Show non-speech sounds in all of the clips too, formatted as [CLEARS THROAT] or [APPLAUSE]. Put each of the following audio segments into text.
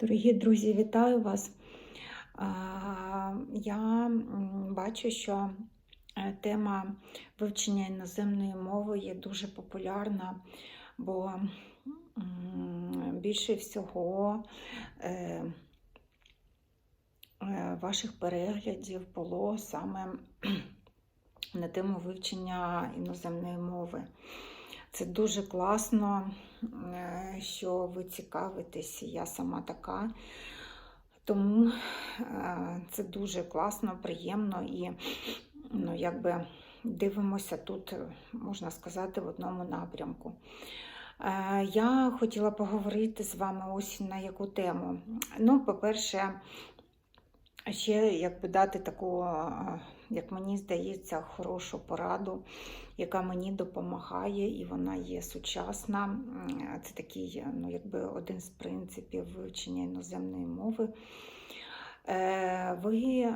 Дорогі друзі, вітаю вас. Я бачу, що е, тема вивчення іноземної мови є дуже популярна, бо більше всього е, е, ваших переглядів було саме на тему вивчення іноземної мови. Це дуже класно, е, що ви цікавитесь, я сама така. Тому е, це дуже класно, приємно і ну, якби дивимося тут, можна сказати, в одному напрямку. Е, Я хотіла поговорити з вами ось на яку тему. Ну, по-перше, ще якби дати таку, як мені здається, хорошу пораду, яка мені допомагає, і вона є сучасна. Це такий, ну, якби один з принципів вивчення іноземної мови. Е, Ви, е,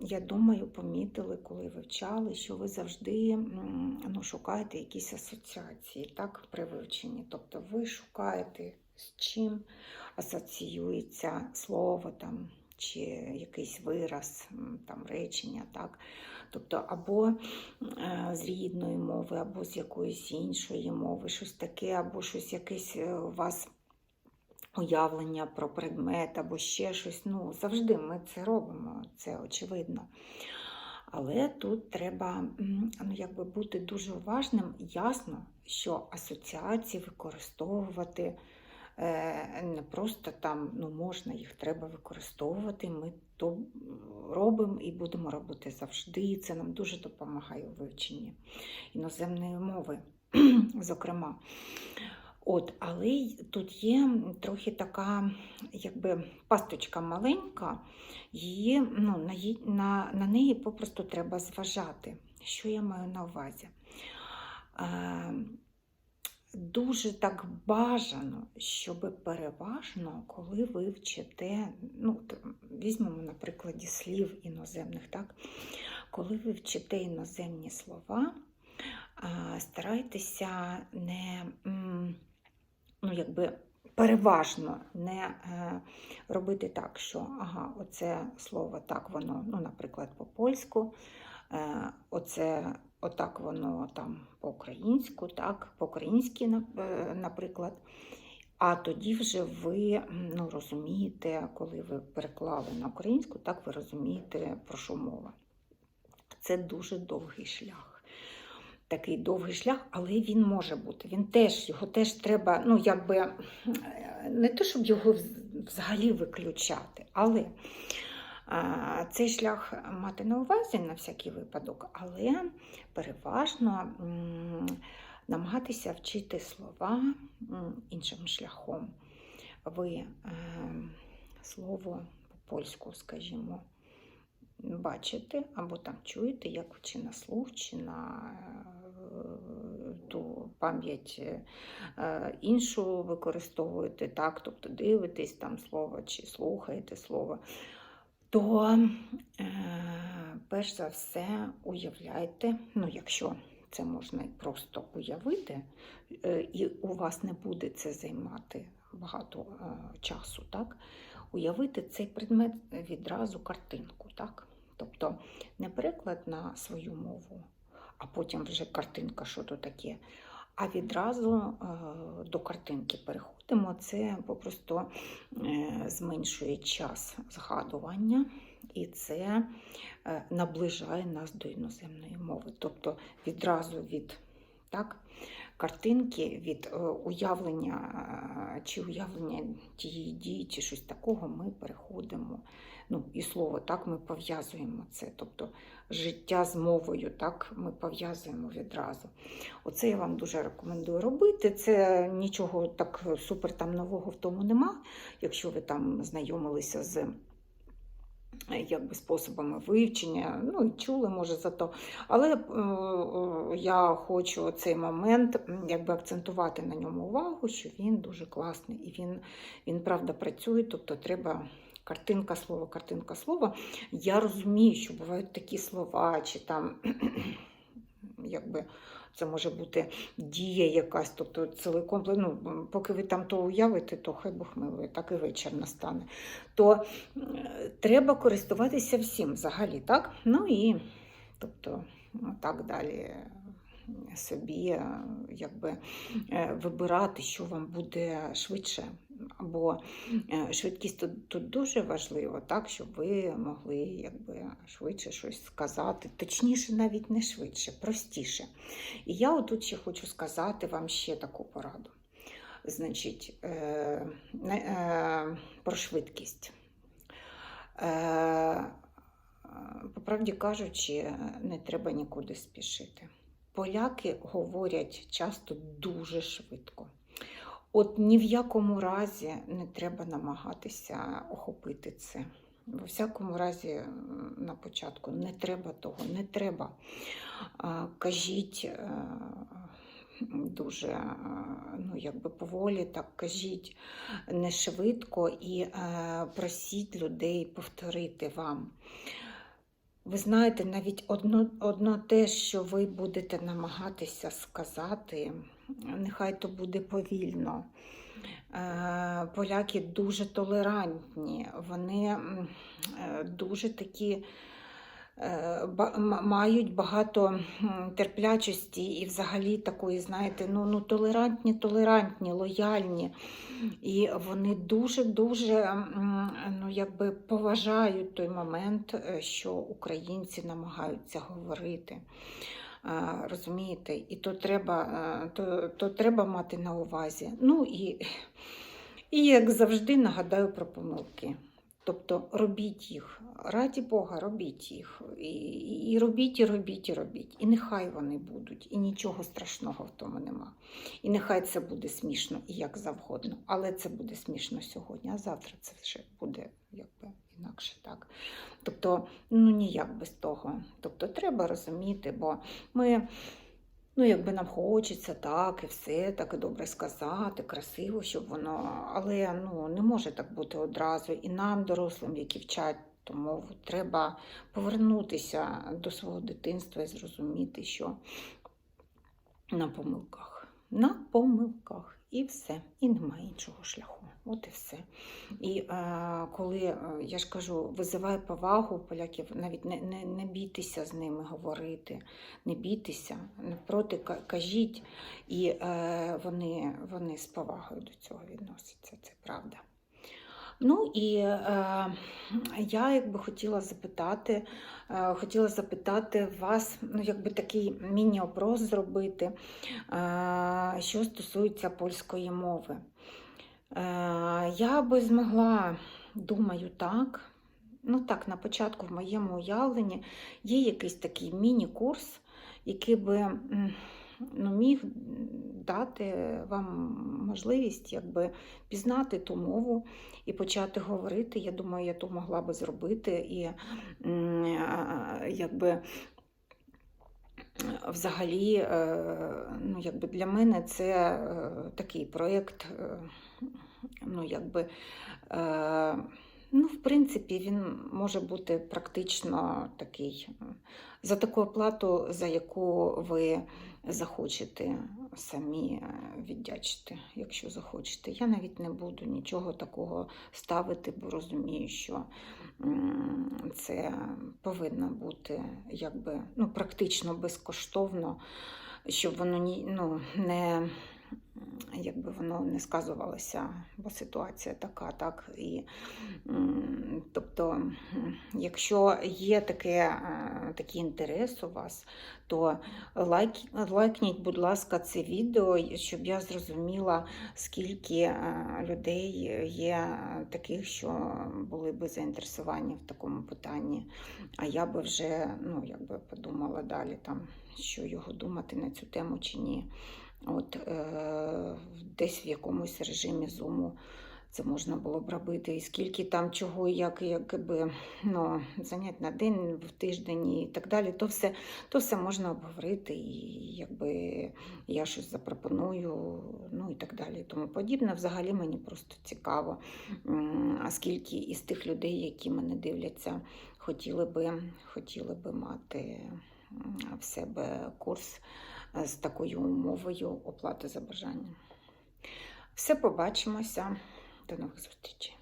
я думаю, помітили, коли вивчали, що ви завжди ну, шукаєте якісь асоціації так, при вивченні. Тобто ви шукаєте, з чим асоціюється слово там, чи якийсь вираз, там, речення. Так? Тобто або е, з рідної мови, або з якоїсь іншої мови, щось таке, або щось якесь е, у вас уявлення про предмет, або ще щось. Ну, завжди ми це робимо, це очевидно. Але тут треба ну, якби бути дуже уважним. Ясно, що асоціації використовувати не просто там ну, можна, їх треба використовувати. Ми то робимо і будемо робити завжди. І це нам дуже допомагає у вивченні іноземної мови, [CLEARS THROAT] зокрема. От, але тут є трохи така, якби пасточка маленька, її, ну, на, на, на неї попросту треба зважати. Що я маю на увазі? Е, дуже так бажано, щоб переважно, коли ви вчите, ну, візьмемо на прикладі слів іноземних, так? коли ви вчите іноземні слова, старайтеся не, ну, якби переважно не е, робити так, що ага, оце слово так воно, ну, наприклад, по-польську, е, оце отак воно там по-українську, так, по-українськи, е, наприклад. А тоді вже ви ну, розумієте, коли ви переклали на українську, так ви розумієте, про що мова. Це дуже довгий шлях. Такий довгий шлях, але він може бути. Він теж, його теж треба, ну, якби, е, не те, щоб його взагалі виключати, але цей шлях мати на увазі на всякий випадок, але переважно намагатися вчити слова іншим шляхом. Ви е, слово по-польську, скажімо, бачите або там чуєте, як чи на слух, чи на е, ту пам'ять е, іншу використовуєте, так, тобто дивитесь там слово чи слухаєте слово, то е, перш за все уявляйте, ну якщо це можна просто уявити, е, і у вас не буде це займати багато е, часу, так? Уявити цей предмет відразу картинку, так? Тобто не переклад на свою мову, а потім вже картинка, що то таке, а відразу е, до картинки переходимо. Це попросту е, зменшує час згадування, і це е, наближає нас до іноземної мови. Тобто відразу від так, картинки, від е, уявлення е, чи уявлення тієї дії, чи щось такого, ми переходимо. Ну, і слово, так, ми пов'язуємо це. Тобто життя з мовою, так, ми пов'язуємо відразу. Оце я вам дуже рекомендую робити. Це нічого так супер там нового в тому нема. Якщо ви там знайомилися з якби, способами вивчення, ну і чули, може, за то. Але е, е, я хочу цей момент якби, акцентувати на ньому увагу, що він дуже класний і він, він правда працює, тобто треба. Картинка слова, картинка слова. Я розумію, що бувають такі слова, чи там [CLEARS THROAT] якби це може бути дія якась, тобто цілий комплекс. Ну, поки ви там то уявите, то хай Бог милує, так і вечір настане. То треба користуватися всім взагалі, так? Ну і тобто, так далі собі е, якби е, вибирати, що вам буде швидше. Бо е, швидкість тут, тут дуже важливо, так, щоб ви могли якби, швидше щось сказати, точніше, навіть не швидше, простіше. І я отут ще хочу сказати вам ще таку пораду. Значить, е, е, про швидкість. Е, по правді кажучи, не треба нікуди спішити. Поляки говорять часто дуже швидко. От ні в якому разі не треба намагатися охопити це. Во всякому разі, на початку не треба того, не треба. Кажіть е, дуже е, ну, якби поволі, так кажіть не швидко і е, просіть людей повторити вам. Ви знаєте, навіть одно, одно те, що ви будете намагатися сказати, нехай то буде повільно. Е, Поляки дуже толерантні, вони е, дуже такі е, мають багато терплячості і взагалі такої, знаєте, ну, ну толерантні, толерантні, лояльні. І вони дуже-дуже ну, якби поважають той момент, що українці намагаються говорити. Розумієте, і то треба, то, то треба мати на увазі. Ну і, і як завжди нагадаю про помилки. Тобто робіть їх, раді Бога, робіть їх. І, і робіть, і робіть, і робіть. І нехай вони будуть, і нічого страшного в тому нема. І нехай це буде смішно і як завгодно, але це буде смішно сьогодні, а завтра це вже буде якби інакше так. Тобто, ну ніяк без того. Тобто треба розуміти, бо ми. Ну, якби нам хочеться так і все, так і добре сказати, красиво, щоб воно. Але ну, не може так бути одразу. І нам, дорослим, які вчать ту мову, треба повернутися до свого дитинства і зрозуміти, що на помилках. На помилках. І все. І немає іншого шляху. От і все. І е, коли, е, я ж кажу, визиває повагу поляків, навіть не, не, не бійтеся з ними говорити, не бійтеся, навпроти ка- кажіть, і е, вони, вони з повагою до цього відносяться, це правда. Ну і е, я якби хотіла запитати, е, хотіла запитати вас, ну якби такий міні-опрос зробити, е, що стосується польської мови. Е, я би змогла, думаю, так. Ну так, на початку в моєму уявленні є якийсь такий міні-курс, який би ну, міг дати вам можливість якби, пізнати ту мову і почати говорити. Я думаю, я то могла би зробити. І якби взагалі, е, ну, якби для мене це е, такий проєкт, е, ну, якби, ну, в принципі, він може бути практично такий за таку оплату, за яку ви захочете самі е, віддячити, якщо захочете. Я навіть не буду нічого такого ставити, бо розумію, що це повинно бути якби, ну, практично безкоштовно, щоб воно ну, не, якби воно не сказувалося, бо ситуація така, так. І, тобто, якщо є таке, е, такий інтерес у вас, то лайк, лайкніть, будь ласка, це відео, щоб я зрозуміла, скільки е, людей є таких, що були би заінтересовані в такому питанні. А я би вже ну, якби подумала далі, там, що його думати на цю тему чи ні. От е, десь в якомусь режимі зуму це можна було б робити. І скільки там чого, як, якби, ну, занять на день, в тиждень і так далі, то все, то все можна обговорити, і якби я щось запропоную, ну і так далі. Тому подібне. Взагалі мені просто цікаво, а скільки із тих людей, які мене дивляться, хотіли би, хотіли би мати в себе курс з такою умовою оплати за бажання. Все побачимося. До нових зустрічей.